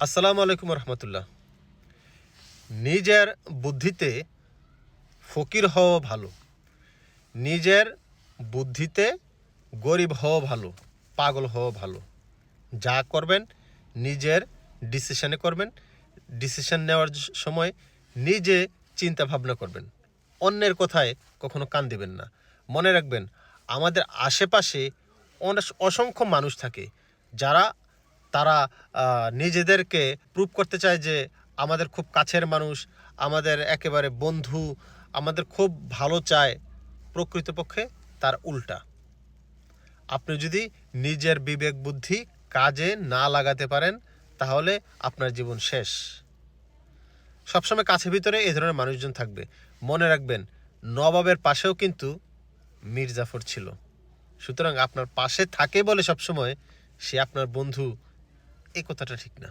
আসসালামু আলাইকুম রহমতুল্লাহ। নিজের বুদ্ধিতে ফকির হওয়া ভালো। নিজের বুদ্ধিতে গরিব হওয়া ভালো, পাগল হওয়া ভালো। যা করবেন, নিজের ডিসিশনে করবেন। ডিসিশন নেওয়ার সময় নিজে চিন্তা ভাবনা করবেন। অন্যের কথায় কখনো কান দিবেন না। মনে রাখবেন, আমাদের আশেপাশে অনেক- অসংখ্য মানুষ থাকে যারা তারা নিজেদেরকে প্রুভ করতে চায় যে আমাদের খুব কাছের মানুষ, আমাদের একেবারে বন্ধু, আমাদের খুব ভালো চায়, প্রকৃতপক্ষে তার উল্টা। আপনি যদি নিজের বিবেক বুদ্ধি কাজে না লাগাতে পারেন, তাহলে আপনার জীবন শেষ। সবসময় কাছে ভিতরে এই ধরনের মানুষজন থাকবে। মনে রাখবেন, নবাবের পাশেও কিন্তু মীর জাফর ছিল। সুতরাং আপনার পাশে থাকে বলে সবসময় সে আপনার বন্ধু এই কথাটা ঠিক না।